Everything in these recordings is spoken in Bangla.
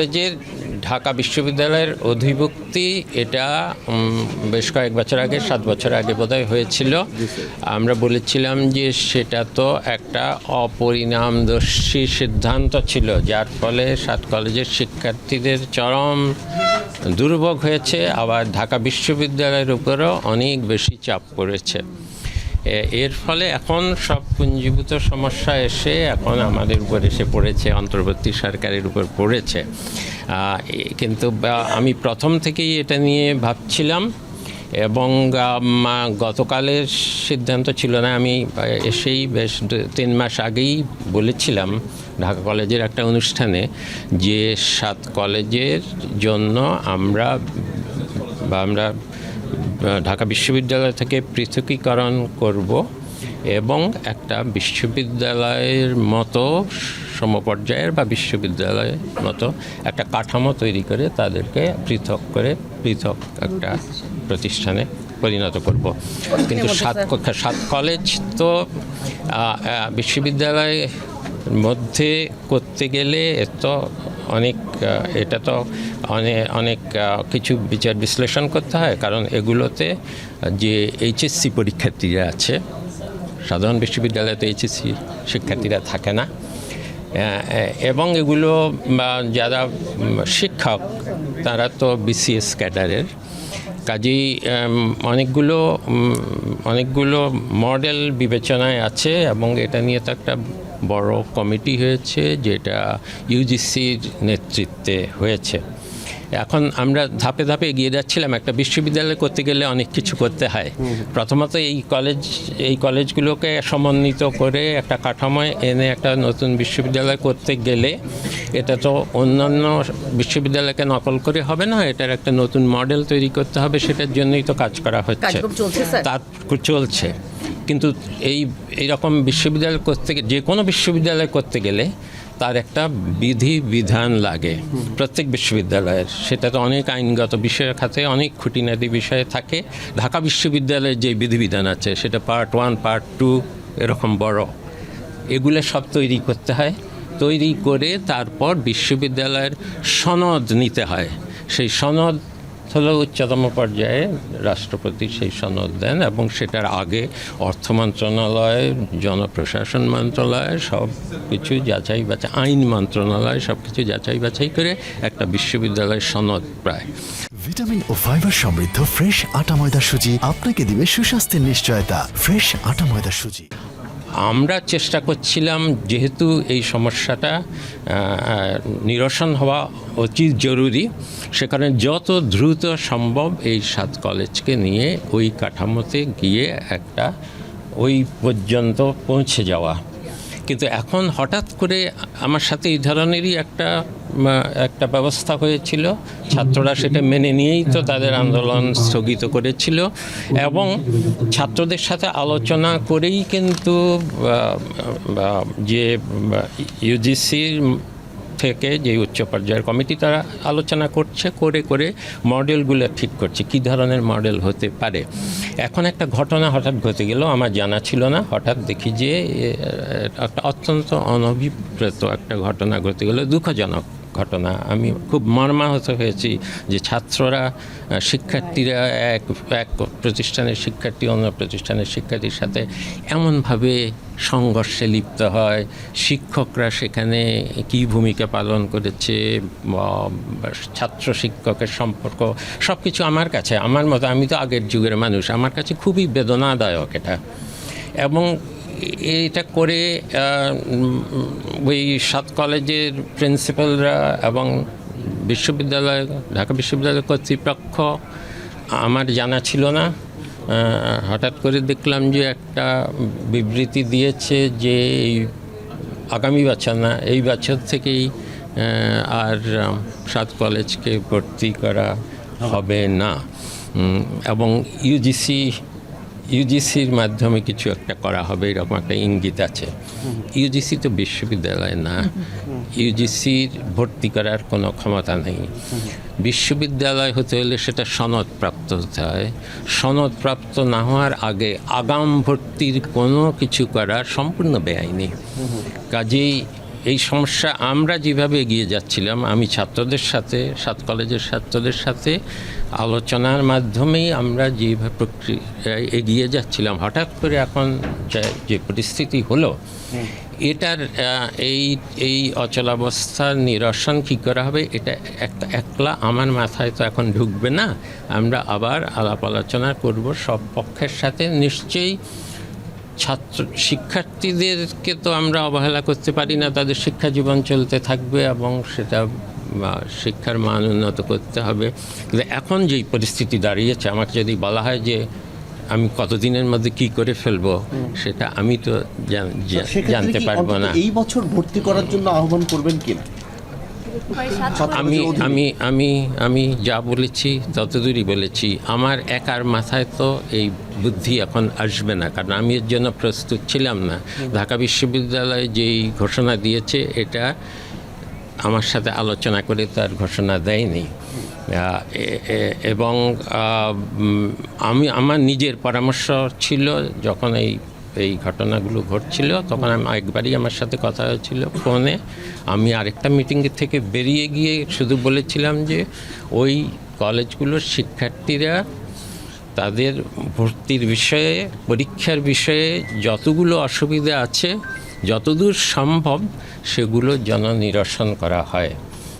কলেজের ঢাকা বিশ্ববিদ্যালয়ের অধিভুক্তি এটা বেশ কয়েক বছর আগে সাত বছর আগে বোধহয় হয়েছিল। আমরা বলেছিলাম যে সেটা তো একটা অপরিণামদর্শী সিদ্ধান্ত ছিল যার ফলে সাত কলেজের শিক্ষার্থীদের চরম দুর্ভোগ হয়েছে। আবার ঢাকা বিশ্ববিদ্যালয়ের উপরও অনেক বেশি চাপ পড়েছে। এর ফলে এখন সব পুঞ্জীভূত সমস্যা এসে এখন আমাদের উপর এসে পড়েছে, অন্তর্বর্তী সরকারের উপর পড়েছে। কিন্তু আমি প্রথম থেকেই এটা নিয়ে ভাবছিলাম এবং গতকালের সিদ্ধান্ত ছিল না। আমি এসেই বেশ তিন মাস আগেই বলেছিলাম ঢাকা কলেজের একটা অনুষ্ঠানে যে সাত কলেজের জন্য আমরা বা আমরা ঢাকা বিশ্ববিদ্যালয় থেকে পৃথকীকরণ করব এবং একটা বিশ্ববিদ্যালয়ের মতো সমপর্যায়ের বা বিশ্ববিদ্যালয়ের মতো একটা কাঠামো তৈরি করে তাদেরকে পৃথক করে পৃথক একটা প্রতিষ্ঠানে পরিণত করব। কিন্তু সাত সাত কলেজ তো আহ, আহ, বিশ্ববিদ্যালয় মধ্যে করতে গেলে তো অনেক এটা তো অনেক অনেক কিছু বিচার বিশ্লেষণ করতে হয়। কারণ এগুলোতে যে এইচএসসি পরীক্ষার্থীরা আছে, সাধারণ বিশ্ববিদ্যালয়ে তো এইচএসসি শিক্ষার্থীরা থাকে না। এবং এগুলো যারা শিক্ষক, তারা তো বিসিএস ক্যাডারের। কাজেই অনেকগুলো অনেকগুলো মডেল বিবেচনায় আছে এবং এটা নিয়ে তো একটা বড় কমিটি হয়েছে যেটা ইউজিসির নেতৃত্বে হয়েছে। এখন আমরা ধাপে ধাপে এগিয়ে যাচ্ছিলাম। একটা বিশ্ববিদ্যালয় করতে গেলে অনেক কিছু করতে হয়। প্রথমত এই কলেজ এই কলেজগুলোকে সমন্বিত করে একটা কাঠামোয় এনে একটা নতুন বিশ্ববিদ্যালয় করতে গেলে এটা তো অন্যান্য বিশ্ববিদ্যালয়কে নকল করে হবে না এটার একটা নতুন মডেল তৈরি করতে হবে সেটার জন্যই তো কাজ করা হচ্ছে? তার চলছে। কিন্তু এই এইরকম বিশ্ববিদ্যালয় করতে যে কোনো বিশ্ববিদ্যালয় করতে গেলে তার একটা বিধি, বিধান লাগে প্রত্যেক বিশ্ববিদ্যালয়ের। সেটা তো অনেক আইনগত বিষয়ের খাতে অনেক খুঁটিনাটি বিষয়ে থাকে। ঢাকা বিশ্ববিদ্যালয়ের যে বিধিবিধান আছে, সেটা পার্ট ওয়ান পার্ট টু এরকম বড়। এগুলো সব তৈরি করতে হয়। তৈরি করে তারপর বিশ্ববিদ্যালয়ের সনদ নিতে হয়। সেই সনদ হলো উচ্চতম পর্যায়ে রাষ্ট্রপতি সেই সনদ দেন এবং সেটার আগে অর্থ মন্ত্রণালয়, জনপ্রশাসন মন্ত্রণালয় সব কিছু যাচাই বাছাই, আইন মন্ত্রণালয় সব কিছু যাচাই বাছাই করে একটা বিশ্ববিদ্যালয়ের সনদ প্রায়। ভিটামিন ও ফাইবার সমৃদ্ধ ফ্রেশ আটা ময়দা সুজি আপনাকে দিবে সুস্বাস্থ্যের নিশ্চয়তা। ফ্রেশ আটা ময়দা সুজি। আমরা চেষ্টা করছিলাম যেহেতু এই সমস্যাটা নিরসন হওয়া অতি জরুরি সেখানে যত দ্রুত সম্ভব এই সাত কলেজকে নিয়ে ওই কাঠামোতে গিয়ে একটা ওই পর্যন্ত পৌঁছে যাওয়া। কিন্তু এখন হঠাৎ করে আমার সাথে এই ধরনেরই একটা একটা ব্যবস্থা হয়েছিল। ছাত্ররা সেটা মেনে নিয়েই তো তাদের আন্দোলন স্থগিত করেছিল। এবং ছাত্রদের সাথে আলোচনা করেই কিন্তু যে ইউজিসির থেকে যে উচ্চ পর্যায়ের কমিটি তারা আলোচনা করছে, করে করে মডেলগুলো ঠিক করছে। কি ধরনের মডেল হতে পারে? এখন একটা ঘটনা হঠাৎ ঘটে গেল, আমার জানা ছিল না। হঠাৎ দেখি যে একটা অত্যন্ত অনভিপ্রেত একটা ঘটনা ঘটে গেল, দুঃখজনক। ঘটনা। আমি খুব মর্মাহত হয়েছি যে ছাত্ররা শিক্ষার্থীরা এক এক প্রতিষ্ঠানের শিক্ষার্থী, অন্য প্রতিষ্ঠানের শিক্ষার্থীর সাথে এমনভাবে সংঘর্ষে লিপ্ত হয়। শিক্ষকরা সেখানে কী ভূমিকা পালন করেছে ছাত্র শিক্ষকের সম্পর্ক সব কিছু আমার কাছে। আমার মতো, আমি তো আগের যুগের মানুষ। আমার কাছে খুবই বেদনাদায়ক এটা। এবং এটা করে ওই সাত কলেজের প্রিন্সিপালরা এবং বিশ্ববিদ্যালয় ঢাকা বিশ্ববিদ্যালয় কর্তৃপক্ষ আমার জানা ছিল না। হঠাৎ করে দেখলাম যে একটা বিবৃতি দিয়েছে যে এই আগামী বছর না এই বছর থেকেই আর সাত কলেজকে ভর্তি করা হবে না। এবং ইউজিসি ইউজিসির মাধ্যমে কিছু একটা করা হবে, এরকম একটা ইঙ্গিত আছে। ইউজিসি তো বিশ্ববিদ্যালয় না। ইউজিসির ভর্তি করার কোনো ক্ষমতা নেই। বিশ্ববিদ্যালয় হতে হলে সেটা সনদপ্রাপ্ত হতে হয়। সনদপ্রাপ্ত না হওয়ার আগে আগাম ভর্তির কোনো কিছু করা সম্পূর্ণ বেআইনি। কাজেই এই সমস্যা আমরা যেভাবে এগিয়ে যাচ্ছিলাম, আমি ছাত্রদের সাথে, সাত কলেজের ছাত্রদের সাথে আলোচনার মাধ্যমেই আমরা যেভাবে প্রক্রিয়ায় এগিয়ে যাচ্ছিলাম, হঠাৎ করে এখন যে- যে পরিস্থিতি হলো, এটার এই এই অচলাবস্থার নিরসন কী করা হবে, এটা একটা একলা আমার মাথায় তো এখন ঢুকবে না। আমরা আবার আলাপ আলোচনা করব, সব পক্ষের সাথে নিশ্চয়ই ছাত্র শিক্ষার্থীদেরকে তো আমরা অবহেলা করতে পারি না তাদের শিক্ষা জীবন চলতে থাকবে এবং সেটা শিক্ষার মান উন্নত করতে হবে। কিন্তু এখন যেই পরিস্থিতি দাঁড়িয়েছে আমাকে যদি বলা হয় যে আমি কতদিনের মধ্যে কি করে ফেলব সেটা আমি তো জান- জানতে পারব না। এই বছর ভর্তি করার জন্য আহ্বান করবেন কিনা? আমি আমি আমি আমি যা বলেছি ততদূরই বলেছি। আমার একার মাথায় তো এই বুদ্ধি এখন আসবে না কারণ আমি এর জন্য প্রস্তুত ছিলাম না। ঢাকা বিশ্ববিদ্যালয় যেই ঘোষণা দিয়েছে এটা আমার সাথে আলোচনা করে তার ঘোষণা দেয়নি। এবং আমি আমার নিজের পরামর্শ ছিল যখন এই এই ঘটনাগুলো ঘটছিল। তখন আমি একবারই আমার সাথে কথা হয়েছিল ফোনে। আমি আরেকটা মিটিং থেকে বেরিয়ে গিয়ে শুধু বলেছিলাম যে, ওই কলেজগুলোর শিক্ষার্থীরা তাদের ভর্তির বিষয়ে, পরীক্ষার বিষয়ে যতগুলো অসুবিধা আছে, যতদূর সম্ভব সেগুলো যেন নিরসন করা হয়।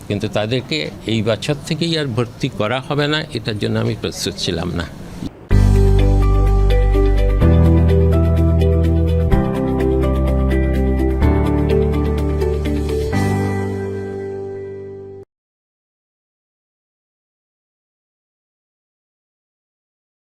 কিন্তু তাদেরকে এই বছর থেকেই আর ভর্তি করা হবে না, এটার জন্য আমি প্রস্তুত ছিলাম না।